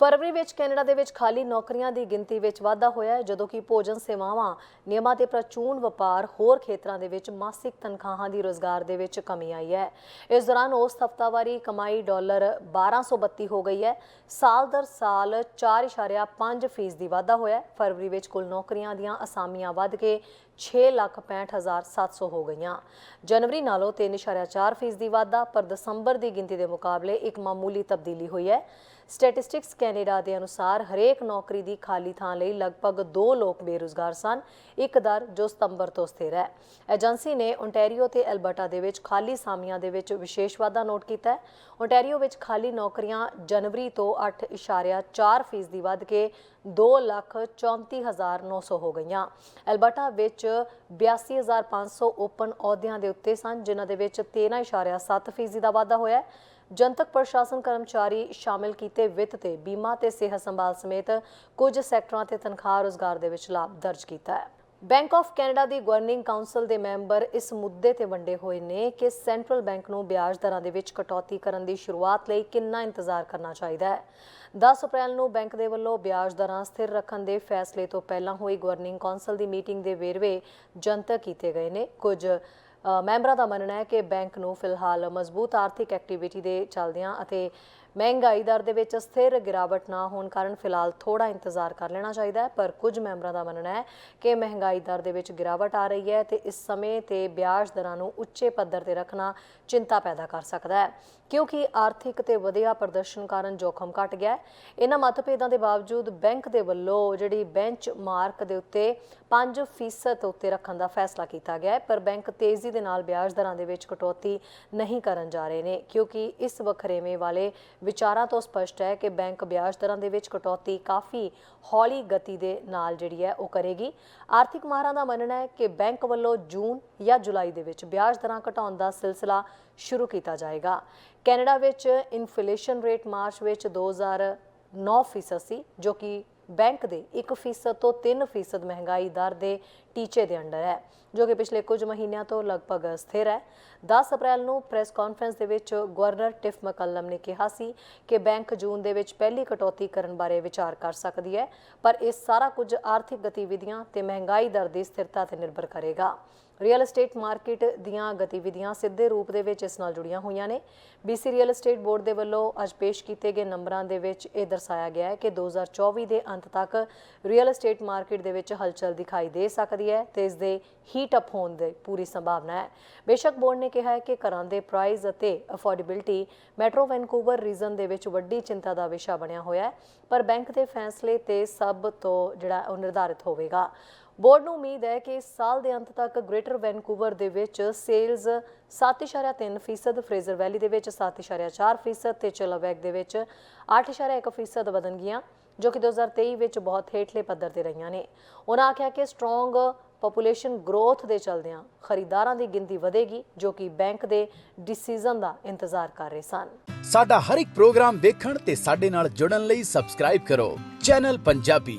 ਫਰਵਰੀ ਵਿੱਚ ਕੈਨੇਡਾ ਦੇ ਵਿੱਚ ਖਾਲੀ ਨੌਕਰੀਆਂ ਦੀ ਗਿਣਤੀ ਵਿੱਚ ਵਾਧਾ ਹੋਇਆ ਹੈ ਜਦੋਂ ਕਿ ਭੋਜਨ ਸੇਵਾਵਾਂ ਨਿਯਮਾਂ ਤੇ ਪ੍ਰਚੂਨ ਵਪਾਰ ਹੋਰ ਖੇਤਰਾਂ ਦੇ ਵਿੱਚ ਮਾਸਿਕ ਤਨਖਾਹਾਂ ਦੀ ਰੋਜ਼ਗਾਰ ਦੇ ਵਿੱਚ ਕਮੀ ਆਈ ਹੈ। ਇਸ ਦੌਰਾਨ ਉਸ ਹਫ਼ਤਾਵਾਰੀ ਕਮਾਈ ਡਾਲਰ 1232 ਹੋ ਗਈ ਹੈ। ਸਾਲ ਦਰ ਸਾਲ 4.5% ਫੀਸਦੀ ਵਾਧਾ ਹੋਇਆ ਫਰਵਰੀ ਵਿੱਚ ਕੁੱਲ ਨੌਕਰੀਆਂ ਦੀਆਂ ਅਸਾਮੀਆਂ ਵੱਧ ਕੇ 6,65,700 ਹੋ ਗਈਆਂ। ਜਨਵਰੀ ਨਾਲੋਂ 3.4 ਫੀਸਦੀ ਵਾਧਾ ਪਰ ਦਸੰਬਰ ਦੀ ਗਿਣਤੀ ਦੇ ਮੁਕਾਬਲੇ ਇੱਕ ਮਾਮੂਲੀ ਤਬਦੀਲੀ ਹੋਈ ਹੈ। ਸਟੈਟਿਸਟਿਕਸ ਕੈਨੇਡਾ ਦੇ ਅਨੁਸਾਰ ਹਰੇਕ ਨੌਕਰੀ ਦੀ ਖਾਲੀ ਥਾਂ ਲਈ ਲਗਭਗ 2 ਲੋਕ ਬੇਰੁਜ਼ਗਾਰ ਸਨ, ਇੱਕ ਦਰ ਜੋ ਸਤੰਬਰ ਤੋਂ ਸਥਿਰ ਹੈ। ਏਜੰਸੀ ਨੇ ਓਨਟਾਰੀਓ ਤੇ ਐਲਬਰਟਾ ਦੇ ਵਿੱਚ ਖਾਲੀ ਸਾਮੀਆਂ ਦੇ ਵਿੱਚ ਵਿਸ਼ੇਸ਼ ਵਾਧਾ ਨੋਟ ਕੀਤਾ ਹੈ। ਓਨਟਾਰੀਓ ਵਿੱਚ ਖਾਲੀ ਨੌਕਰੀਆਂ ਜਨਵਰੀ ਤੋਂ 8.4 ਫੀਸਦੀ ਵੱਧ ਕੇ 234900 ਹੋ ਗਈਆਂ। ਐਲਬਰਟਾ ਵਿੱਚ 82500 ਓਪਨ ਅਹੁਦਿਆਂ ਦੇ ਉੱਤੇ ਸਨ, ਜਿਨ੍ਹਾਂ ਦੇ ਵਿੱਚ 13.7 ਫੀਸਦੀ ਦਾ ਵਾਧਾ ਹੋਇਆ ਹੈ। ਜਨਤਕ ਪ੍ਰਸ਼ਾਸਨ ਕਰਮਚਾਰੀ ਸ਼ਾਮਿਲ ਕੀਤੇ ਵਿੱਤ ਤੇ ਬੀਮਾ ਤੇ ਸਿਹਤ ਸੰਭਾਲ ਸਮੇਤ ਕੁਝ ਸੈਕਟਰਾਂ ਤੇ ਤਨਖਾਹ ਰੋਜ਼ਗਾਰ ਦੇ ਵਿੱਚ ਲਾਭ ਦਰਜ ਕੀਤਾ ਹੈ। ਬੈਂਕ ਆਫ ਕੈਨੇਡਾ ਦੀ ਗਵਰਨਿੰਗ ਕਾਉਂਸਲ ਦੇ ਮੈਂਬਰ ਇਸ ਮੁੱਦੇ ਤੇ ਵੰਡੇ ਹੋਏ ਨੇ ਕਿ ਸੈਂਟਰਲ ਬੈਂਕ ਨੂੰ ਵਿਆਜ ਦਰਾਂ ਦੇ ਵਿੱਚ ਕਟੌਤੀ ਕਰਨ ਦੀ ਸ਼ੁਰੂਆਤ ਲਈ ਕਿੰਨਾ ਇੰਤਜ਼ਾਰ ਕਰਨਾ ਚਾਹੀਦਾ ਹੈ। 10 ਅਪ੍ਰੈਲ ਨੂੰ ਬੈਂਕ ਦੇ ਵੱਲੋਂ ਵਿਆਜ ਦਰਾਂ ਸਥਿਰ ਰੱਖਣ ਦੇ ਫੈਸਲੇ ਤੋਂ ਪਹਿਲਾਂ ਹੋਈ ਗਵਰਨਿੰਗ ਕਾਉਂਸਲ ਦੀ ਮੀਟਿੰਗ ਦੇ ਵੇਰਵੇ ਜਨਤਕ ਕੀਤੇ ਗਏ ਨੇ। ਕੁਝ ਮੈਂਬਰਾਂ ਦਾ ਮੰਨਣਾ ਹੈ ਕਿ ਬੈਂਕ ਨੂੰ ਫਿਲਹਾਲ ਮਜ਼ਬੂਤ ਆਰਥਿਕ ਐਕਟੀਵਿਟੀ ਦੇ ਚੱਲਦਿਆਂ ਅਤੇ ਮਹਿੰਗਾਈ ਦਰ ਦੇ ਵਿੱਚ ਸਥਿਰ ਗਿਰਾਵਟ ਨਾ ਹੋਣ ਕਾਰਨ ਫਿਲਹਾਲ ਥੋੜਾ ਇੰਤਜ਼ਾਰ ਕਰ ਲੈਣਾ ਚਾਹੀਦਾ ਹੈ, ਪਰ ਕੁਝ ਮੈਂਬਰਾਂ ਦਾ ਮੰਨਣਾ ਹੈ ਕਿ ਮਹਿੰਗਾਈ ਦਰ ਦੇ ਵਿੱਚ ਗਿਰਾਵਟ ਆ ਰਹੀ ਹੈ ਤੇ ਇਸ ਸਮੇਂ ਤੇ ਵਿਆਜ ਦਰਾਂ ਨੂੰ ਉੱਚੇ ਪੱਧਰ ਤੇ ਰੱਖਣਾ ਚਿੰਤਾ ਪੈਦਾ ਕਰ ਸਕਦਾ ਹੈ, ਕਿਉਂਕਿ ਆਰਥਿਕ ਤੇ ਵਧੀਆ ਪ੍ਰਦਰਸ਼ਨ ਕਾਰਨ ਜੋਖਮ ਘਟ ਗਿਆ ਹੈ। ਇਹਨਾਂ ਮਤਭੇਦਾਂ ਦੇ ਬਾਵਜੂਦ ਬੈਂਕ ਦੇ ਵੱਲੋਂ ਜਿਹੜੀ ਬੈਂਚ ਮਾਰਕ ਦੇ ਉੱਤੇ 5% ਉੱਤੇ ਰੱਖਣ ਦਾ ਫੈਸਲਾ ਕੀਤਾ ਗਿਆ ਹੈ, ਪਰ ਬੈਂਕ ਤੇਜ਼ੀ ਦੇ ਨਾਲ ਵਿਆਜ ਦਰਾਂ ਦੇ ਵਿੱਚ ਕਟੌਤੀ ਨਹੀਂ ਕਰਨ ਜਾ ਰਹੇ ਨੇ, ਕਿਉਂਕਿ ਇਸ ਵਖਰੇਵੇਂ ਵਾਲੇ ਵਿਚਾਰਾਂ ਤੋਂ ਸਪਸ਼ਟ ਹੈ ਕਿ ਬੈਂਕ ਵਿਆਜ ਦਰਾਂ ਦੇ ਵਿੱਚ ਕਟੌਤੀ ਕਾਫੀ ਹੌਲੀ ਗਤੀ ਦੇ ਨਾਲ ਜਿਹੜੀ ਹੈ ਉਹ ਕਰੇਗੀ। ਆਰਥਿਕ ਮਾਹਰਾਂ ਦਾ ਮੰਨਣਾ ਹੈ ਕਿ ਬੈਂਕ ਵੱਲੋਂ ਜੂਨ ਜਾਂ ਜੁਲਾਈ ਦੇ ਵਿੱਚ ਵਿਆਜ ਦਰਾਂ ਘਟਾਉਣ ਦਾ ਸਿਲਸਿਲਾ ਸ਼ੁਰੂ ਕੀਤਾ ਜਾਏਗਾ। ਕੈਨੇਡਾ ਵਿੱਚ ਇਨਫਲੇਸ਼ਨ ਰੇਟ ਮਾਰਚ ਵਿੱਚ 2009 ਫੀਸਦ ਸੀ, ਜੋ ਕਿ ਬੈਂਕ ਦੇ 1% ਤੋਂ 3% ਮਹਿੰਗਾਈ ਦਰ ਦੇ ਟੀਚੇ ਦੇ ਅੰਡਰ ਹੈ, ਜੋ ਕਿ ਪਿਛਲੇ ਕੁਝ ਮਹੀਨਿਆਂ ਤੋਂ ਲਗਭਗ ਸਥਿਰ ਹੈ। 10 ਅਪ੍ਰੈਲ ਨੂੰ ਪ੍ਰੈਸ ਕਾਨਫਰੰਸ ਦੇ ਵਿੱਚ ਗਵਰਨਰ ਟਿਫ ਮਕੱਲਮ ਨੇ ਕਿਹਾ ਸੀ ਕਿ ਬੈਂਕ ਜੂਨ ਦੇ ਵਿੱਚ ਪਹਿਲੀ ਕਟੌਤੀ ਕਰਨ ਬਾਰੇ ਵਿਚਾਰ ਕਰ ਸਕਦੀ ਹੈ, ਪਰ ਇਹ ਸਾਰਾ ਕੁਝ ਆਰਥਿਕ ਗਤੀਵਿਧੀਆਂ ਤੇ ਮਹਿੰਗਾਈ ਦਰ ਦੀ ਸਥਿਰਤਾ ਤੇ ਨਿਰਭਰ ਕਰੇਗਾ। ਰੀਅਲ ਏਸਟੇਟ ਮਾਰਕੀਟ ਦੀਆਂ ਗਤੀਵਿਧੀਆਂ ਸਿੱਧੇ ਰੂਪ ਦੇ ਵਿੱਚ ਇਸ ਨਾਲ ਜੁੜੀਆਂ ਹੋਈਆਂ ਨੇ। BC ਰੀਅਲ ਏਸਟੇਟ ਬੋਰਡ ਦੇ ਵੱਲੋਂ ਅੱਜ ਪੇਸ਼ ਕੀਤੇ ਗਏ ਨੰਬਰਾਂ ਦੇ ਵਿੱਚ ਇਹ ਦਰਸਾਇਆ ਗਿਆ ਹੈ ਕਿ 2024 ਦੇ ਅੰਤ ਤੱਕ ਰੀਅਲ ਏਸਟੇਟ ਮਾਰਕੀਟ ਦੇ ਵਿੱਚ ਹਲਚਲ ਦਿਖਾਈ ਦੇ ਸਕਦੀ ਹੈ ਤੇ ਇਸ ਦੇ ਹੀਟ ਅਪ ਹੋਣ ਦੀ ਪੂਰੀ ਸੰਭਾਵਨਾ ਹੈ। ਬੇਸ਼ੱਕ ਬੋਰਡ ਨੇ ਕਿਹਾ ਹੈ ਕਿ ਘਰਾਂ ਦੇ ਪ੍ਰਾਈਸ ਅਤੇ ਅਫੋਰਡੇਬਿਲਟੀ ਮੈਟਰੋ ਵੈਨਕੂਵਰ ਰੀਜਨ ਦੇ ਵਿੱਚ ਵੱਡੀ ਚਿੰਤਾ ਦਾ ਵਿਸ਼ਾ ਬਣਿਆ ਹੋਇਆ ਹੈ, ਪਰ ਬੈਂਕ ਦੇ ਫੈਸਲੇ ਤੇ ਸਭ ਤੋਂ ਜਿਹੜਾ ਉਹ ਨਿਰਧਾਰਿਤ ਹੋਵੇਗਾ। ਬੋਰਡ ਨੂੰ ਉਮੀਦ ਹੈ ਕਿ ਇਸ ਸਾਲ ਦੇ ਅੰਤ ਤੱਕ ਗ੍ਰੇਟਰ ਵੈਨਕੂਵਰ ਦੇ ਵਿੱਚ ਸੇਲਜ਼ 7.3% ਫਰੇਜ਼ਰ ਵੈਲੀ ਦੇ ਵਿੱਚ 7.4% ਤੇ ਚਿਲਾਵੈਕ ਦੇ ਵਿੱਚ 8.1% ਵਧਣਗੀਆਂ ਜੋ ਕਿ 2023 ਵਿੱਚ ਬਹੁਤ ਹੇਠਲੇ ਪੱਧਰ ਤੇ ਰਹੀਆਂ ਨੇ। ਉਹਨਾਂ ਆਖਿਆ ਕਿ ਸਟਰੋਂਗ ਪੋਪੂਲੇਸ਼ਨ ਗਰੋਥ ਦੇ ਚਲਦਿਆਂ ਖਰੀਦਾਰਾਂ ਦੀ ਗਿਣਤੀ ਵਧੇਗੀ, ਜੋ ਕਿ ਬੈਂਕ ਦੇ ਡਿਸੀਜਨ ਦਾ ਇੰਤਜ਼ਾਰ ਕਰ ਰਹੇ ਸਨ। ਸਾਡਾ ਹਰ ਇੱਕ ਪ੍ਰੋਗਰਾਮ ਦੇਖਣ ਤੇ ਸਾਡੇ ਨਾਲ ਜੁੜਨ ਲਈ ਸਬਸਕ੍ਰਾਈਬ ਕਰੋ। ਚੈਨਲ ਪੰਜਾਬੀ